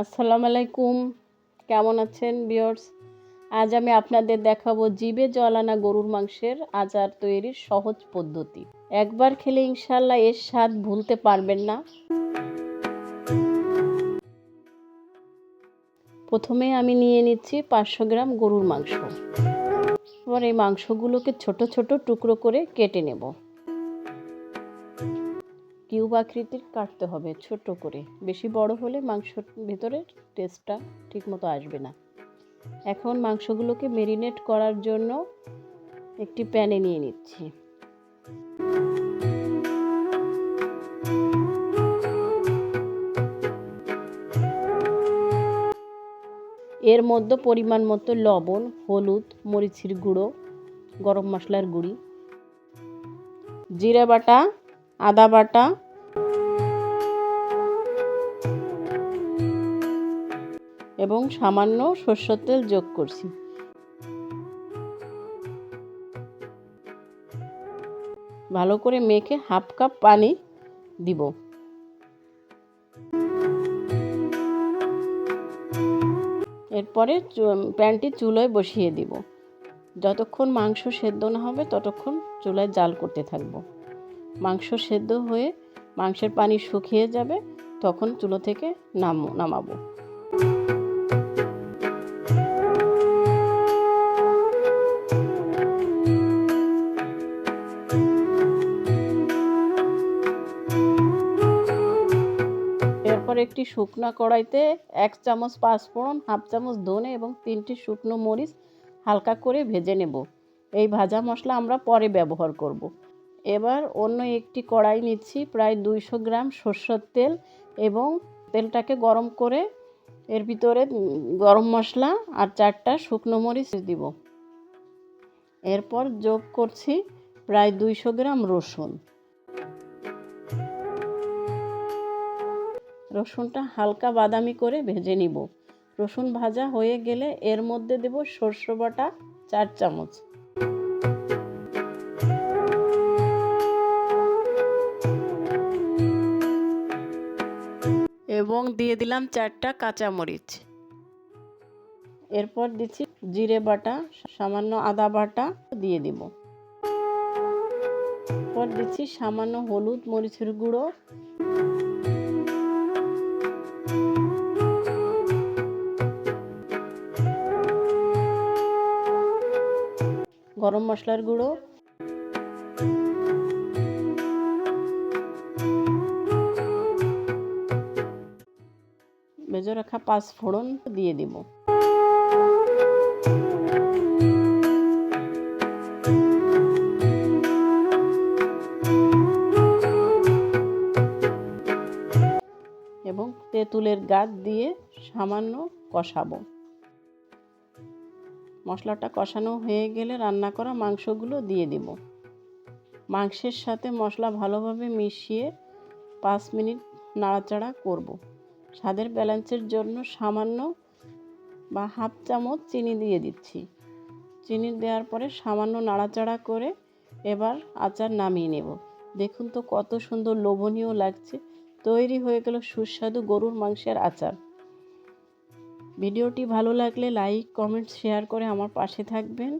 আসসালামু আলাইকুম। কেমন আছেন বিয়র্স আজ আমি আপনাদের দেখাবো জিবে জলানা গরুর মাংসের আচার তৈরির সহজ পদ্ধতি। একবার খেলে ইনশাল্লাহ এর স্বাদ ভুলতে পারবেন না। প্রথমে আমি নিয়ে নিচ্ছি পাঁচশো গ্রাম গরুর মাংস। এবার এই মাংসগুলোকে ছোট ছোট টুকরো করে কেটে নেব। কিউব আকৃতির কাটতে হবে ছোট করে। বেশি বড় হলে মাংসর ভেতরে টেস্টটা ঠিকমতো আসবে না। এখন মাংসগুলোকে মেরিনেট করার জন্য একটি প্যানে নিয়ে নিচ্ছি। এর মধ্যে পরিমাণ মতো লবণ, হলুদ, মরিচের গুঁড়ো, গরম মশলার গুঁড়ি, জিরে বাটা আদা বাটা। এবং সামান্য সর্ষের তেল যোগ করছি। ভালো করে মেখে হাফ কাপ পানি দিব। এরপরে প্যানটি চুলোয় বসিয়ে দিব। যতক্ষণ মাংস সেদ্ধ না হবে, ততক্ষণ চুলায় জাল করতে থাকব। মাংস সেদ্ধ হয়ে মাংসের পানি শুকিয়ে যাবে, তখন চুলো থেকে নাম, নামাবো এরপর একটি শুকনো কড়াইতে এক চামচ পাঁচফোড়ন, হাফ চামচ ধনে এবং তিনটি শুকনো মরিচ হালকা করে ভেজে নেব এই ভাজা মশলা আমরা পরে ব্যবহার করব। এবার অন্য একটি কড়াই নিচ্ছি, প্রায় দুইশো গ্রাম সর্ষের তেল এবং তেলটাকে গরম করে এর ভিতরে গরম মশলা আর চারটা শুকনো মরিচ দিব। এরপর যোগ করছি প্রায় দুইশো গ্রাম রসুন। রসুনটা হালকা বাদামি করে ভেজে নিব। রসুন ভাজা হয়ে গেলে এর মধ্যে দেব সর্ষে বাটা চার চামচ। দিয়ে দিলাম চারটা কাঁচামরিচ। এরপর দিচ্ছি জিরে বাটা, সামান্য আদা বাটা দিয়ে দিব। এরপর দিচ্ছি সামান্য হলুদ মরিচের গুঁড়ো। গরম মশলার গুঁড়ো। ভেজে রাখা পাঁচ ফোড়ন দিয়ে দিব। এবং তেঁতুলের গাছ দিয়ে সামান্য কষাবো। মশলাটা কষানো হয়ে গেলে রান্না করা মাংসগুলো দিয়ে দিব। মাংসের সাথে মশলা ভালোভাবে মিশিয়ে পাঁচ মিনিট নাড়াচাড়া করব। স্বাদের ব্যালেন্সের জন্য সামান্য বা হাফ চামচ চিনি দিয়ে দিচ্ছি। চিনি দেওয়ার পরে সামান্য নাড়াচাড়া করে এবার আচার নামিয়ে নেব। দেখুন তো কত সুন্দর লোভনীয় লাগছে। তৈরি হয়ে গেল সুস্বাদু গরুর মাংসের আচার। ভিডিওটি ভালো লাগলে লাইক, কমেন্ট, শেয়ার করে আমার পাশে থাকবেন।